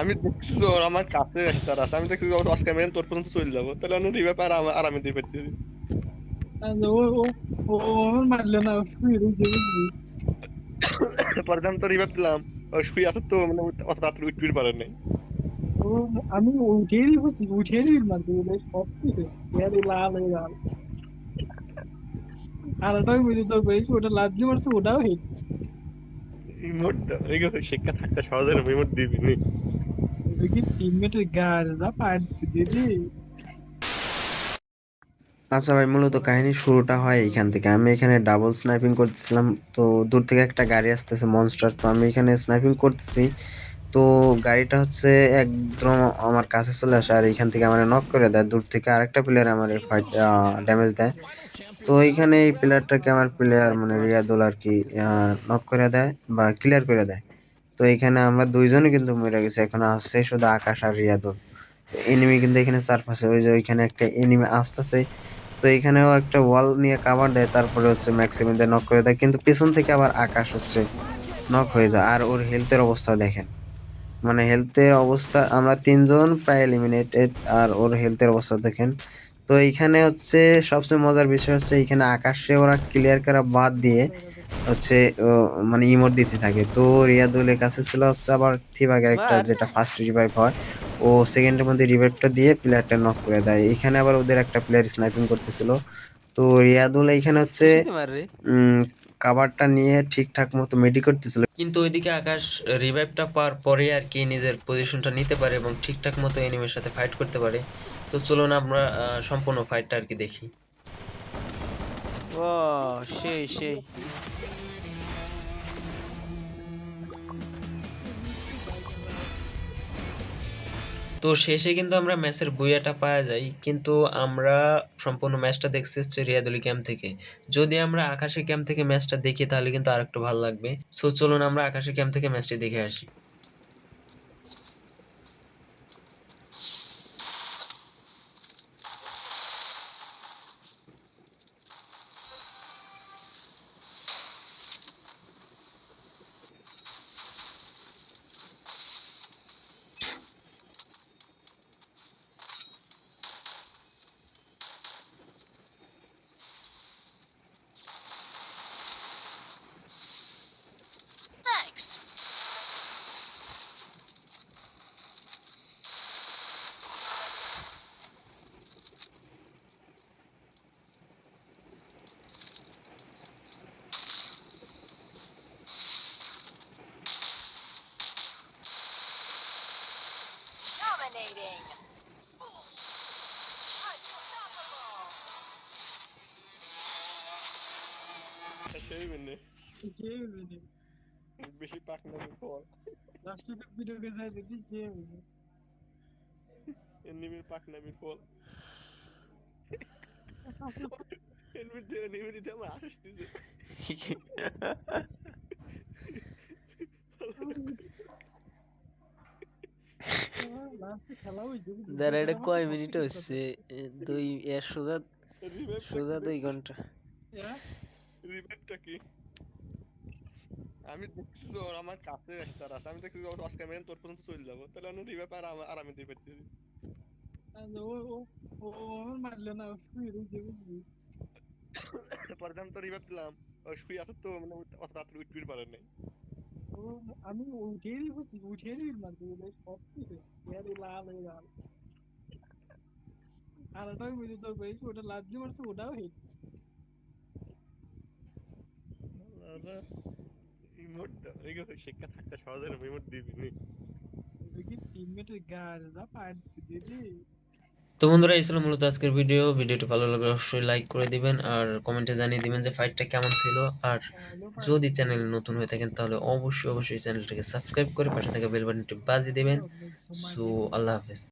আমি দেখছি যে ওর আমার কাছে রাস্তার আছে। আমি দেখছি ওর আজকে মেন তোর পর্যন্ত চলে যাব। তাহলে আমি রিভাইভ আর আমি- আর আমি দিয়ে পারতেছি পরে যখন তো রিভাইভ দিলাম শুয়ে আছে তো মানে অত রাত্রে উঠবির পারে নাই। আমি বুঝছি মারছে সব কিছু। লাল হয়ে গেল। আর বুঝি তোর পেয়েছি ওটা লাভ দিয়ে মারছে ওটাও হিট ইমোট এগুলো শিক্ষা থাকতে সহজে ইমোট দিবি নি। আচ্ছা ভাই, মূলত কাহিনীর শুরুটা হয় এখান থেকে। আমি এখানে ডাবল স্নাইপিং করতেছিলাম, তো দূর থেকে একটা গাড়ি আসতেছে মনস্টার তো আমি এখানে স্নাইপিং করতেছি। তো গাড়িটা হচ্ছে একদম আমার কাছে চলে আসে আর এখান থেকে আমার নক করে দেয়। দূর থেকে আরেকটা প্লেয়ার আমার ফাইট ড্যামেজ দেয়। তো এইখানে এই প্লেয়ারটাকে আমার প্লেয়ার মানে রিয়াদুল আর কি নক করে দেয় বা ক্লিয়ার করে দেয়। তো এখানে আমরা দুইজনই কিন্তু মরে গেছি। এখন আসছে শুধু আকাশ আর রিয়াদুল তো এনিমি কিন্তু এখানে চারপাশে ওই যে ওইখানে একটা এনিমি আসতেছে। তো এখানেও একটা ওয়াল নিয়ে কাভার দেয়, তারপরে হচ্ছে ম্যাক্সিমাম দিয়ে নক করে দেয়। কিন্তু পেছন থেকে আবার আকাশ হচ্ছে নক হয়ে যায়। আর ওর হেলথের অবস্থা দেখেন। মানে হেলথের অবস্থা, আমরা তিনজন প্রায় এলিমিনেটেড আর ওর হেলথের অবস্থা দেখেন। তো এইখানে হচ্ছে সবচেয়ে মজার বিষয় হচ্ছে এইখানে আকাশে ওরা ক্লিয়ার করা বাদ দিয়ে হচ্ছে মানে ইমোট দিতে থাকে। তো রিয়াদুলের কাছে ছিল হচ্ছে আবার থিবাগের একটা যেটা ফার্স্ট রিভাইভ হয়। ও সেকেন্ডের মধ্যে রিভাইভটা দিয়ে প্লেয়ারটা নক করে দেয়। এখানে আবার ওদের একটা প্লেয়ার স্নাইপিং করতেছিল। তো রিয়াদুল এইখানে হচ্ছে উম, কাভারটা নিয়ে ঠিকঠাক মতো মেডি করতেছিল। কিন্তু ওইদিকে আকাশ রিভাইভটা পাওয়ার পরে আর কি নিজের পজিশনটা নিতে পারে এবং ঠিকঠাক মতো এনিমের সাথে ফাইট করতে পারে। তো চলুন আমরা আহ, সম্পূর্ণ ফাইটটা আর কি দেখি। ও, সেই সেই। তো শেষে কিন্তু আমরা ম্যাচের বুয়াটা পাওয়া যাই, কিন্তু আমরা সম্পূর্ণ ম্যাচটা দেখছি হচ্ছে রিয়াদুলি ক্যাম্প থেকে। যদি আমরা আকাশে ক্যাম্প থেকে ম্যাচটা দেখি, তাহলে কিন্তু আরেকটু ভালো লাগবে। সো চলুন আমরা আকাশে ক্যাম্প থেকে ম্যাচটি দেখে আসি। Dominating. Unstoppable. সেই মানে সে মানে বেশি পাক না পর লাস্টের ভিডিও কে যাই দেখি সে মানে এনিমির পাক নামির ফল এনিমির দিয়ে এনিমির দিতে আমার আসতেছে লাস্টে খেলা হয়েছে দাঁড়া এটা কয় মিনিট হচ্ছে দুই এ সোজা সোজা দুই ঘণ্টা। রিভাইভটা কি? আমি দেখছি যে আমার কাছে রাস্তার আছে। আমি দেখছি ওর আজকে মেন তোর পর্যন্ত চলে যাব। তাহলে আমি রিভাইভ আর আমি- দিয়ে পারতেছি আর ও ও ও ও আমার মারলো না শুয়ে রয়েছে বুঝলি? পরে যখন তো দিলাম শুয়ে আছে তো মানে অত রাত্রে উঠবির পারে নাই। আমি উঠে দিই বুঝছি উঠে দিই মারছে সব কিছু। লাল হয়ে গেল। আর ওটাই বুঝি তোর পেয়েছি ওটা লাভ দিয়ে মারছে ওটাও হিট ইমোট শিক্ষা থাকতে সহজে ইমোট দিবি নি। ওটা টিমমেটের গাছ না পারতেছে রে। তো বন্ধুরা, এই ছিল মূলত আজকের ভিডিও ভিডিওটি ভালো লাগলে অবশ্যই লাইক করে দিবেন আর কমেন্টে জানিয়ে দিবেন যে ফাইটটা কেমন ছিল। আর যদি চ্যানেল নতুন হয়ে থাকেন, তাহলে অবশ্যই অবশ্যই চ্যানেলটাকে সাবস্ক্রাইব করে পাশে থাকা বেল বাটনটি বাজিয়ে দেবেন। সো আল্লাহ হাফেজ।